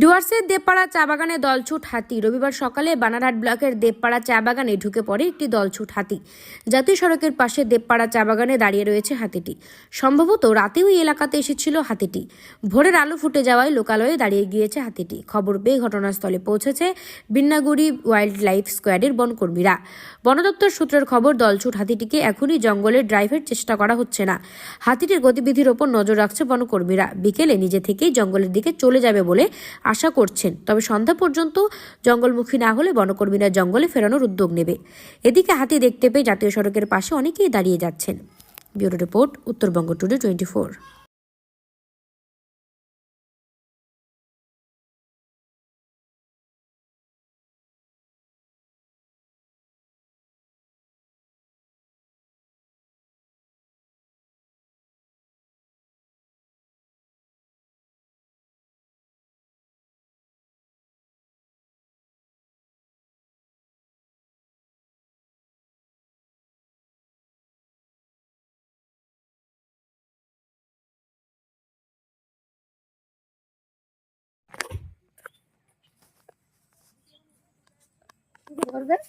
ডুয়ার্সের দেবপাড়া চা বাগানে দলছুট হাতি। রবিবার সকালে বানারহাট ব্লকের দেবপাড়া চা বাগানে ঢুকে পড়ে একটি দলছুট হাতি। জাতীয় সড়কের পাশে দেবপাড়া চা বাগানে দাঁড়িয়ে রয়েছে হাতিটি। সম্ভবত রাতেও এই এলাকাতে এসেছিল হাতিটি। ভোরের আলো ফুটে যাওয়ায় লোকালয়ে দাঁড়িয়ে গিয়েছে হাতিটি। খবর পেয়ে ঘটনাস্থলে পৌঁছেছে বিন্নাগুড়ি ওয়াইল্ড লাইফ স্কোয়াডের বনকর্মীরা। বন দপ্তর সূত্রের খবর, দলছুট হাতিটিকে এখনই জঙ্গলে ড্রাইভের চেষ্টা করা হচ্ছে না। হাতিটির গতিবিধির ওপর নজর রাখছে বনকর্মীরা। বিকেলে নিজে থেকেই জঙ্গলের দিকে চলে যাবে বলে আশা করছেন। তবে সন্ধ্যা পর্যন্ত জঙ্গলমুখী না হলে বনকর্মীরা জঙ্গলে ফেরানোর উদ্যোগ নেবে। এদিকে হাতি দেখতে পেয়ে জাতীয় সড়কের পাশে অনেকেই দাঁড়িয়ে যাচ্ছেন। Bureau report, Uttarbanga today twenty four. করবেন।